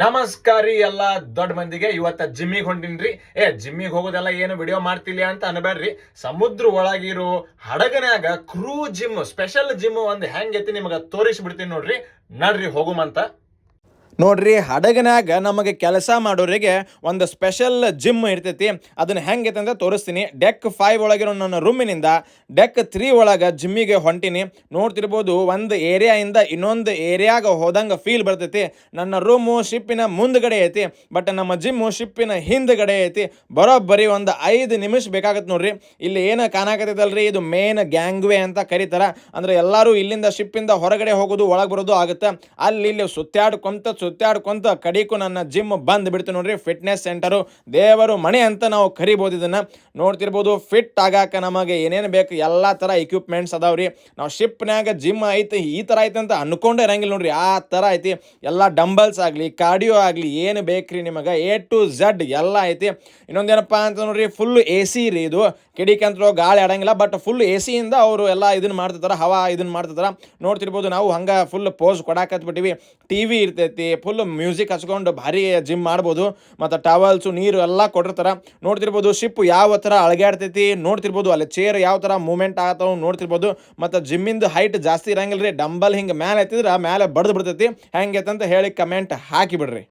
ನಮಸ್ಕಾರ ಎಲ್ಲ ದೊಡ್ಡ ಮಂದಿಗೆ, ಇವತ್ತ ಜಿಮ್ಮಿಗೆ ಹೊಂಟಿನ್ರಿ. ಏ, ಜಿಮ್ಮಿಗೆ ಹೋಗೋದೆಲ್ಲ ಏನು ವಿಡಿಯೋ ಮಾಡ್ತಿಲ್ಲ ಅಂತ ಅನ್ಬೇಡ್ರಿ ಸಮುದ್ರ ಒಳಗಿರೋ ಹಡಗನ್ಯಾಗ ಕ್ರೂ ಜಿಮ್ ಸ್ಪೆಷಲ್ ಜಿಮ್ ಒಂದ್ ಹೆಂಗೈತಿ ನಿಮಗೆ ತೋರಿಸ್ಬಿಡ್ತೀನಿ ನೋಡ್ರಿ. ನಡ್ರಿ, ಹೋಗುಮಂತ. ನೋಡ್ರಿ ಹಡಗನಾಗ ನಮಗೆ ಕೆಲಸ ಮಾಡೋರಿಗೆ ಒಂದು ಸ್ಪೆಷಲ್ ಜಿಮ್ ಇರ್ತೈತಿ. ಅದನ್ನ ಹೆಂಗೈತೆ ಅಂತ ತೋರಿಸ್ತೀನಿ. ಡೆಕ್ ಫೈವ್ ಒಳಗಿರೋ ನನ್ನ ರೂಮಿನಿಂದ ಡೆಕ್ ತ್ರೀ ಒಳಗೆ ಜಿಮ್ಮಿಗೆ ಹೊಂಟಿನಿ. ನೋಡ್ತಿರ್ಬೋದು, ಒಂದು ಏರಿಯಾಯಿಂದ ಇನ್ನೊಂದು ಏರಿಯಾಗ ಹೋದಂಗೆ ಫೀಲ್ ಬರ್ತೈತಿ. ನನ್ನ ರೂಮು ಶಿಪ್ಪಿನ ಮುಂದ್ಗಡೆ ಐತಿ ಬಟ್ ನಮ್ಮ ಜಿಮ್ಮು ಶಿಪ್ಪಿನ ಹಿಂದ್ಗಡೆ ಐತಿ. ಬರೋಬ್ಬರಿ ಒಂದು ಐದು ನಿಮಿಷ ಬೇಕಾಗತ್ತೆ ನೋಡ್ರಿ. ಇಲ್ಲಿ ಏನು ಕಾಣಾಕತ್ತೈತಲ್ರಿ, ಇದು ಮೇನ್ ಗ್ಯಾಂಗ್ವೇ ಅಂತ ಕರೀತಾರ. ಅಂದ್ರೆ ಎಲ್ಲರೂ ಇಲ್ಲಿಂದ ಶಿಪ್ಪಿಂದ ಹೊರಗಡೆ ಹೋಗೋದು, ಒಳಗೆ ಬರೋದು ಆಗುತ್ತೆ. ಅಲ್ಲಿ ಇಲ್ಲಿ ಸುತ್ತಾಡ್ಕೊಂತ ಸುತ್ತಾಡ್ಕೊಂತ ಕಡಿಕು ನನ್ನ ಜಿಮ್ ಬಂದ್ ಬಿಡ್ತು ನೋಡ್ರಿ ಫಿಟ್ನೆಸ್ ಸೆಂಟರು ದೇವರು ಮನೆ ಅಂತ ನಾವು ಕರಿಬೋದು ಇದನ್ನ. ನೋಡ್ತಿರ್ಬೋದು ಫಿಟ್ ಆಗಾಕ ನಮಗೆ ಏನೇನು ಬೇಕು, ಎಲ್ಲ ಥರ ಎಕ್ವಿಪ್ಮೆಂಟ್ಸ್ ಅದಾವ್ರಿ ನಾವು ಶಿಪ್ನ್ಯಾಗ ಜಿಮ್ ಐತಿ, ಈ ಥರ ಐತೆ ಅಂತ ಅನ್ಕೊಂಡೇ ಇರಂಗಿಲ್ಲ ನೋಡ್ರಿ, ಆ ಥರ ಐತಿ. ಎಲ್ಲ ಡಂಬಲ್ಸ್ ಆಗಲಿ ಕಾರ್ಡಿಯೋ ಆಗಲಿ, ಏನು ಬೇಕ್ರಿ ನಿಮಗೆ? ಎ ಟು ಝಡ್ ಎಲ್ಲ ಐತಿ. ಇನ್ನೊಂದೇನಪ್ಪ ಅಂತ ನೋಡ್ರಿ ಫುಲ್ ಎ ಸಿ ರೀ ಇದು. ಕಿಡಿಕಂತರೂ ಗಾಳಿ ಆಡಂಗಿಲ್ಲ ಬಟ್ ಫುಲ್ ಎ ಸಿಯಿಂದ ಅವರು ಎಲ್ಲ ಇದನ್ನ ಮಾಡ್ತಿರ್ತಾರೆ, ಹವಾ ಇದನ್ನ ಮಾಡ್ತಿರ್ತಾರೆ. ನೋಡ್ತಿರ್ಬೋದು, ನಾವು ಹಂಗೆ ಫುಲ್ ಪೋಸ್ ಕೊಡಾಕತ್ಬಿಟ್ಟಿವಿ. ಟಿ ವಿ ಇರ್ತೈತಿ ಫುಲ್ ಮ್ಯೂಸಿಕ್ ಹಚ್ಕೊಂಡು ಭಾರಿ ಜಿಮ್ ಮಾಡ್ಬೋದು. ಮತ್ತು ಟವಲ್ಸು ನೀರು ಎಲ್ಲ ಕೊಟ್ಟಿರ್ತಾರೆ. ನೋಡ್ತಿರ್ಬೋದು ಶಿಪ್ ಯಾವ ಥರ ಅಳಗಾಡ್ತೈತಿ, ನೋಡ್ತಿರ್ಬೋದು ಅಲ್ಲಿ ಚೇರ್ ಯಾವ ಥರ ಮೂಮೆಂಟ್ ಆಗತ್ತವ ನೋಡ್ತಿರ್ಬೋದು. ಮತ್ತು ಜಿಮ್ಮಿಂದು ಹೈಟ್ ಜಾಸ್ತಿ ಇರಂಗಿಲ್ಲ ರೀ ಡಂಬಲ್ ಹಿಂಗೆ ಮ್ಯಾಲೆ ಎತ್ತಿದ್ರೆ ಮ್ಯಾಲೆ ಬಡ್ದು ಬಿಡ್ತೈತಿ. ಹೆಂಗೈತೆ ಅಂತ ಹೇಳಿ ಕಮೆಂಟ್ ಹಾಕಿ ಬಿಡ್ರಿ